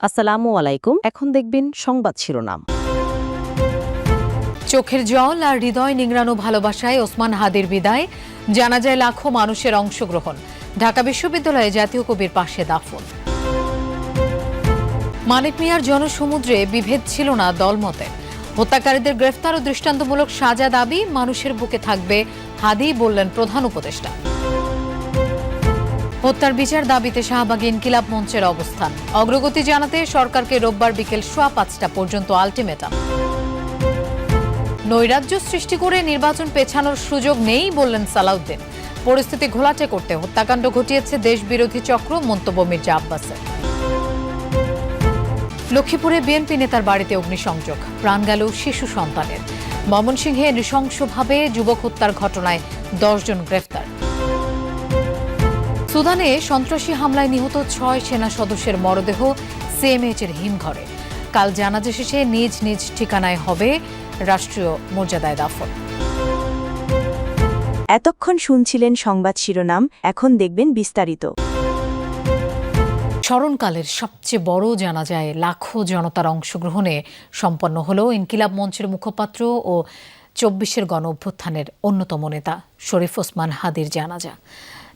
আসসালামু আলাইকুম। এখন দেখবেন সংবাদ শিরোনাম। চোখের জল আর হৃদয় নিংড়ানো ভালোবাসায় ওসমান হাদির বিদায়। জানা যায় লাখো মানুষের অংশগ্রহণ। ঢাকা বিশ্ববিদ্যালয়ে জাতীয় কবির পাশে দাফন। মানিক মিয়ার জনসমুদ্রে বিভেদ ছিল না দলমতে। হত্যাকারীদের গ্রেফতার ও দৃষ্টান্তমূলক সাজা দাবি মানুষের বুকে থাকবে, হাদি বললেন প্রধান উপদেষ্টা। হত্যার বিচার দাবিতে শাহবাগ ইনকিলাব মঞ্চের অবস্থান। অগ্রগতি জানাতে সরকারকে রোববার বিকেল সোয়া পাঁচটা পর্যন্ত আলটিমেটাম। নৈরাজ্য সৃষ্টি করে নির্বাচন পেছানোর সুযোগ নেই বললেন সালাউদ্দিন। পরিস্থিতি ঘোলাটে করতে হত্যাকাণ্ড ঘটিয়েছে দেশবিরোধী চক্র মন্তব্য মির্জা আব্বাসের। লক্ষ্মীপুরে বিএনপি নেতার বাড়িতে অগ্নিসংযোগ, প্রাণ গেল শিশু সন্তানের। ময়মনসিংহে নৃশংসভাবে যুবক হত্যার ঘটনায় দশজন গ্রেফতার। সুদানে সন্ত্রাসী হামলায় নিহত ছয় সেনা সদস্যের মরদেহ সিএমএইচ এর হিমঘরে। কাল জানাজা শেষে নিজ নিজ ঠিকানায় হবে রাষ্ট্রীয় মর্যাদায় দাফন। এতক্ষণ শুনছিলেন সংবাদ শিরোনাম এখন দেখবেন বিস্তারিত। স্মরণকালের সবচেয়ে বড় জানা যায় লাখো জনতার অংশগ্রহণে সম্পন্ন হল ইনকিলাব মঞ্চের মুখপাত্র ও চব্বিশের গণ অভ্যুত্থানের অন্যতম নেতা শরীফ ওসমান হাদির জানাজা।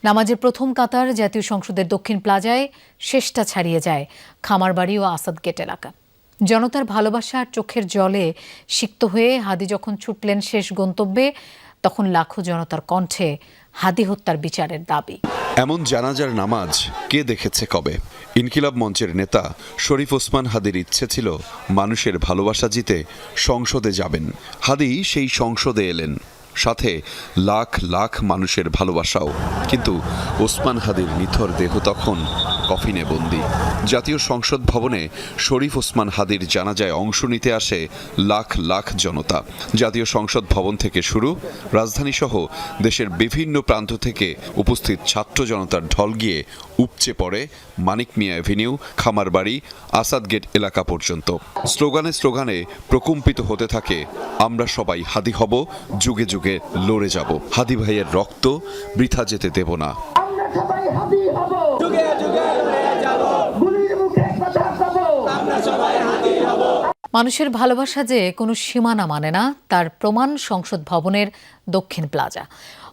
নামাজের প্রথম কাতার জাতীয় সংসদের দক্ষিণ প্লাজায় শেষটা ছাড়িয়ে যায় খামারবাড়ি ও আসাদ গেট এলাকা। জনতার ভালোবাসা আর চোখের জলে সিক্ত হয়ে হাদি যখন ছুটলেন শেষ গন্তব্যে, তখন লাখো জনতার কণ্ঠে হাদি হত্যার বিচারের দাবি। এমন জানাজার নামাজ কে দেখেছে কবে? ইনকিলাব মঞ্চের নেতা শরীফ ওসমান হাদির ইচ্ছে ছিল মানুষের ভালোবাসা জিতে সংসদে যাবেন। হাদি সেই সংসদে এলেন। সাথে লাখ লাখ মানুষের ভালোবাসাও। কিন্তু ওসমান হাদির নিথর দেহ তখন কফিনে বন্দি। জাতীয় সংসদ ভবনে শরীফ ওসমান হাদির জানাজায় অংশ নিতে আসে লাখ লাখ জনতা। জাতীয় সংসদ ভবন থেকে শুরু রাজধানী সহ দেশের বিভিন্ন প্রান্ত থেকে উপস্থিত ছাত্র জনতার ঢল গিয়ে উপচে পড়ে মানিক মিয়া অ্যাভিনিউ খামারবাড়ি আসাদ গেট এলাকা পর্যন্ত। স্লোগানে স্লোগানে প্রকম্পিত হতে থাকে আমরা সবাই হাদি হব যুগে যুগে লড়ে যাব। হাদি ভাইয়ের রক্ত বৃথা যেতে দেব না। মানুষের ভালোবাসা যে কোনো সীমানা মানে না তার প্রমাণ সংসদ ভবনের দক্ষিণ প্লাজা।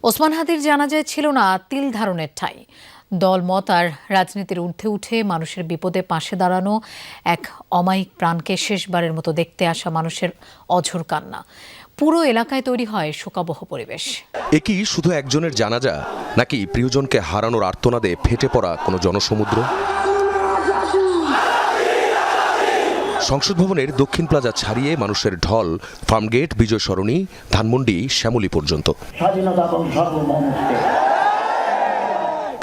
ওসমান হাদির জানাজায় ছিল না তিল ধারণের ঠাঁই। দলমত আর রাজনীতির ঊর্ধ্বে উঠে মানুষের বিপদে পাশে দাঁড়ানো এক অমায়িক প্রাণকে শেষবারের মতো দেখতে আসা মানুষের অঝোর কান্না। পুরো এলাকায় তৈরি হয় শোকাবহ পরিবেশ। এ কি শুধু একজনের জানাজা নাকি প্রিয়জনকে হারানোর আর্তনাদে ফেটে পড়া কোনো জনসমুদ্র? সংসদ ভবনের দক্ষিণ প্লাজা ছাড়িয়ে মানুষের ঢল ফার্মগেট বিজয় সরণি ধানমন্ডি শ্যামলী পর্যন্ত। স্বাধীনতা এবং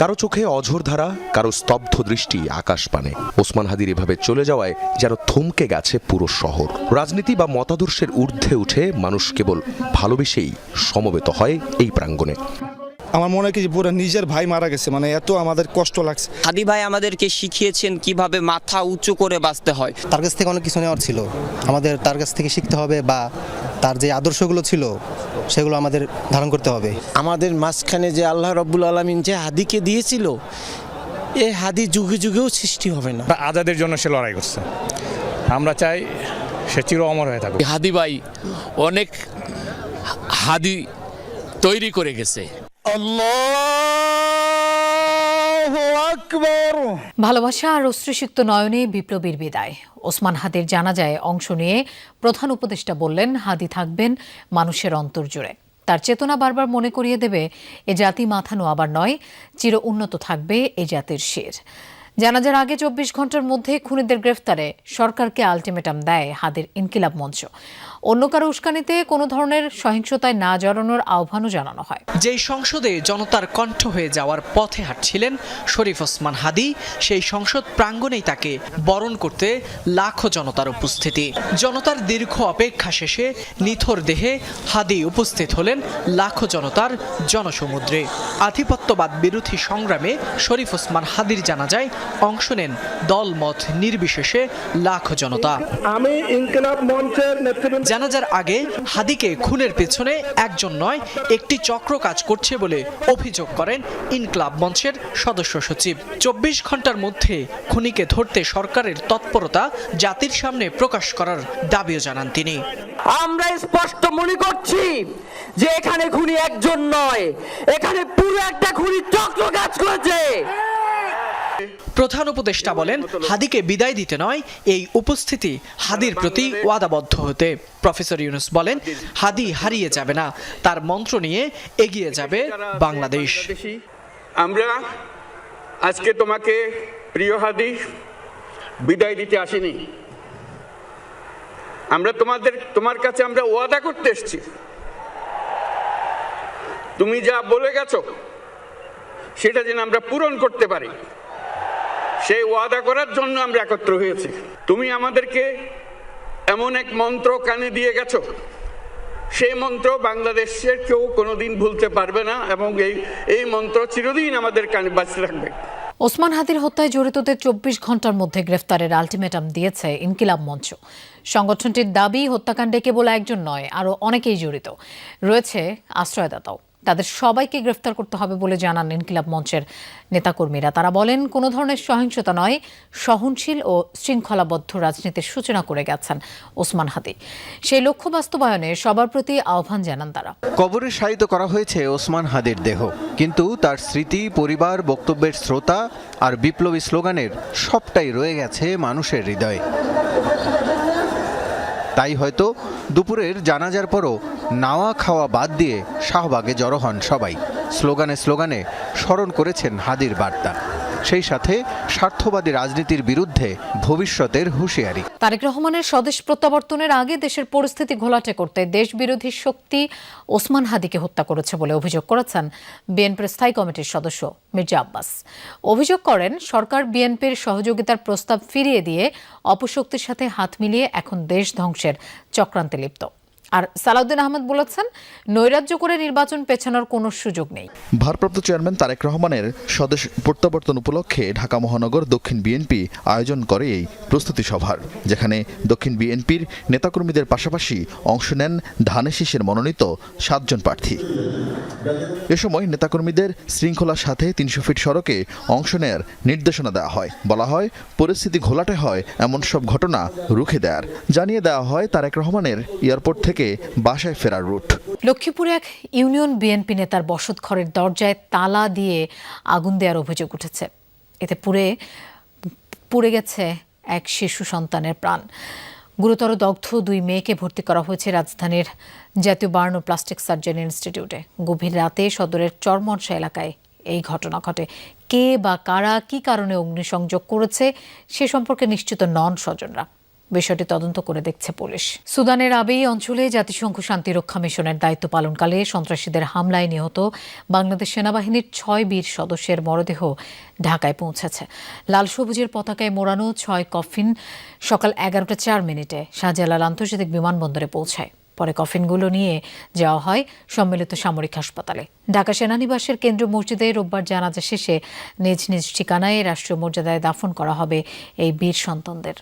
কারও চোখে অঝোর ধারা কারও স্তব্ধ দৃষ্টি আকাশ পানে। ওসমান হাদির এভাবে চলে যাওয়ায় যেন থমকে গেছে পুরো শহর। রাজনীতি বা মতাদর্শের ঊর্ধ্বে উঠে মানুষ কেবল ভালোবেসেই সমবেত হয় এই প্রাঙ্গণে। আমার মনে হয় কি যে পুরো নিজের ভাই মারা গেছে মানে এত আমাদের কষ্ট লাগছে। হাদি ভাই আমাদেরকে শিখিয়েছেন কীভাবে মাথা উঁচু করে বাঁচতে হয়। তার কাছ থেকে অনেক কিছু নেওয়ার ছিল। আমাদের তার কাছ থেকে শিখতে হবে বা তার যে আদর্শগুলো ছিল সেগুলো আমাদের ধারণ করতে হবে। আমাদের মাঝখানে যে আল্লাহ রব্বুল আলমিন যে হাদিকে দিয়েছিল এই হাদি যুগে যুগেও সৃষ্টি হবে না। আজাদের জন্য সে লড়াই করছে। আমরা চাই সে চির অমর হয়ে থাকবে হাদি ভাই অনেক হাদি তৈরি করে গেছে। ভালোবাসা আর অশ্রুসিক্ত নয়নে বিপ্লবীর বিদায়। ওসমান হাদির জানাজায় অংশ নিয়ে প্রধান উপদেষ্টা বললেন, হাদি থাকবেন মানুষের অন্তর জুড়ে। তার চেতনা বারবার মনে করিয়ে দেবে, এ জাতি মাথানো আবার নয়, চির উন্নত থাকবে এ জাতির শির। জানাজার আগে চব্বিশ ঘণ্টার মধ্যে খুনিদের গ্রেফতারে সরকারকে আলটিমেটাম দেয় হাদির ইনকিলাব মঞ্চ। অন্য কারও উস্কানিতে কোনো ধরনের সহিংসতায় না জড়ানোর আহ্বানও জানানো হয়। যেই সংসদে জনতার কণ্ঠ হয়ে যাওয়ার পথে হাঁটছিলেন শরীফ ওসমান হাদি, সেই সংসদ প্রাঙ্গণেই তাকে বরণ করতে লাখো জনতার উপস্থিতি। জনতার দীর্ঘ অপেক্ষা শেষে নিথর দেহে হাদি উপস্থিত হলেন লাখো জনতার জনসমুদ্রে। আধিপত্যবাদ বিরোধী সংগ্রামে শরীফ ওসমান হাদির জানাজায় অংশ নেন দলমত নির্বিশেষে লাখো জনতা। আমি ইনকিলাব মঞ্চের জানাজার আগে হাদিকে খুনের পেছনে একজন নয় একটি চক্র কাজ করছে বলে অভিযোগ করেন ইনক্লাব মঞ্চের সদস্য সচিব। চব্বিশ ঘণ্টার মধ্যে খুনিকে ধরতে সরকারের তৎপরতা জাতির সামনে প্রকাশ করার দাবিও জানান তিনি। আমরা স্পষ্ট মনে করছি যে এখানে খুনি একজন নয় এখানে পুরো একটা খুনি চক্র কাজ করেছে। প্রধান উপদেষ্টা বলেন, হাদিকে বিদায় দিতে নয়, এই উপস্থিতি হাদির প্রতি ওয়াদাবদ্ধ হতে। প্রফেসর ইউনুস বলেন, হাদি হারিয়ে যাবে না, তার মন্ত্র নিয়ে এগিয়ে যাবে বাংলাদেশ। আমরা আজকে তোমাকে প্রিয় হাদি বিদায় দিতে আসিনি। আমরা তোমাদের, তোমার কাছে আমরা ওয়াদা করতে এসেছি। তুমি যা বলে গেছো, সেটা যেন আমরা পূরণ করতে পারি। সেই ওয়াদা করার জন্য আমরা একত্র হয়েছি। তুমি আমাদেরকে এমন এক মন্ত্র কানে দিয়ে গেছো। সেই মন্ত্র বাংলাদেশের কেউ কোনোদিন ভুলতে পারবে না এবং এই এই মন্ত্র চিরদিন আমাদের কানে বাঁচতে থাকবে। ওসমান হাদির হত্যায় জড়িতদের চব্বিশ ঘণ্টার মধ্যে গ্রেফতারের আলটিমেটাম দিয়েছে ইনকিলাব মঞ্চ। সংগঠনটির দাবি, হত্যাকাণ্ডে কেবল একজন নয় আরও অনেকেই জড়িত। রয়েছে আশ্রয়দাতাও। তাদের সবাইকে গ্রেফতার করতে হবে বলে জানান ইনকিলাব মঞ্চের নেতাকর্মীরা। তারা বলেন, কোনো ধরনের সহিংসতা নয়, সহনশীল ও শৃঙ্খলাবদ্ধ রাজনীতির সূচনা করে গেছেন ওসমান হাদি। সেই লক্ষ্য বাস্তবায়নে সবার প্রতি আহ্বান জানান তারা। কবরে শায়িত করা হয়েছে ওসমান হাদির দেহ, কিন্তু তার স্মৃতি, পরিবার, বক্তব্যের শ্রোতা আর বিপ্লবী স্লোগানের সবটাই রয়ে গেছে মানুষের হৃদয়ে। তাই হয়তো দুপুরের জানাজার পরও নাওয়া খাওয়া বাদ দিয়ে শাহবাগে জড়ো হন সবাই। স্লোগানে স্লোগানে স্মরণ করেছেন হাদির বার্তা। সেই সাথে স্বার্থবাদী রাজনীতির বিরুদ্ধে ভবিষ্যতের হুঁশিয়ারি। তারেক রহমানের স্বদেশ প্রত্যাবর্তনের আগে দেশের পরিস্থিতি ঘোলাটে করতে দেশবিরোধী শক্তি ওসমান হাদিকে হত্যা করেছে বলে অভিযোগ করেছেন বিএনপির স্থায়ী কমিটির সদস্য মির্জা আব্বাস। অভিযোগ করেন, সরকার বিএনপির সহযোগিতার প্রস্তাব ফিরিয়ে দিয়ে অপশক্তির সাথে হাত মিলিয়ে এখন দেশ ধ্বংসের চক্রান্তে লিপ্ত। আর সালাউদ্দিন আহমেদ বলেছেন, নৈরাজ্য করে নির্বাচন পেছানোর কোনো সুযোগ নেই। ভারপ্রাপ্ত চেয়ারম্যান তারেক রহমানের স্বদেশ প্রত্যাবর্তন উপলক্ষে ঢাকা মহানগর দক্ষিণ বিএনপি আয়োজন করে এই প্রস্তুতি সভার, যেখানে দক্ষিণ বিএনপির নেতাকর্মীদের পাশাপাশি অংশ নেন ধানে শীষের মনোনীত সাতজন প্রার্থী। এ সময় নেতাকর্মীদের শৃঙ্খলার সাথে তিনশো ফিট সড়কে অংশ নেয়ার নির্দেশনা দেওয়া হয়। বলা হয়, পরিস্থিতি ঘোলাটে হয়, এমন সব ঘটনা রুখে দেয়ার। জানিয়ে দেওয়া হয়, তারেক রহমানের এয়ারপোর্ট থেকে বাসায় ফেরার রুট। লক্ষ্মীপুরে এক ইউনিয়ন বিএনপি নেতার বসত ঘরের দরজায় তালা দিয়ে আগুন দেওয়ার অভিযোগ উঠেছে। এতে পুড়ে পুড়ে গেছে এক শিশু সন্তানের প্রাণ। গুরুতর দগ্ধ দুই মেয়েকে ভর্তি করা হয়েছে রাজধানীর জাতীয় বার্ন প্লাস্টিক সার্জারি ইনস্টিটিউটে। গভীর রাতে সদরের চরমনসা এলাকায় এই ঘটনা ঘটে। কে বা কারা, কি কারণে অগ্নিসংযোগ করেছে, সে সম্পর্কে নিশ্চিত নন স্বজনরা। বিষয়টি তদন্ত করে দেখছে পুলিশ। সুদানের আবেই অঞ্চলে জাতিসংঘ শান্তিরক্ষা মিশনের দায়িত্ব পালনকালে সন্ত্রাসীদের হামলায় নিহত বাংলাদেশ সেনাবাহিনীর ছয় বীর সদস্যের মরদেহ ঢাকায় পৌঁছেছে। লাল সবুজের পতাকায় মোড়ানো ছয় কফিন সকাল এগারোটা চার মিনিটে শাহজালাল আন্তর্জাতিক বিমানবন্দরে পৌঁছায়। পরে কফিনগুলো নিয়ে যাওয়া হয় সম্মিলিত সামরিক হাসপাতালে। ঢাকা সেনানিবাসের কেন্দ্রীয় মসজিদে রোববার জানাজা শেষে নিজ নিজ ঠিকানায় রাষ্ট্রীয় মর্যাদায় দাফন করা হবে এই বীর সন্তানদের।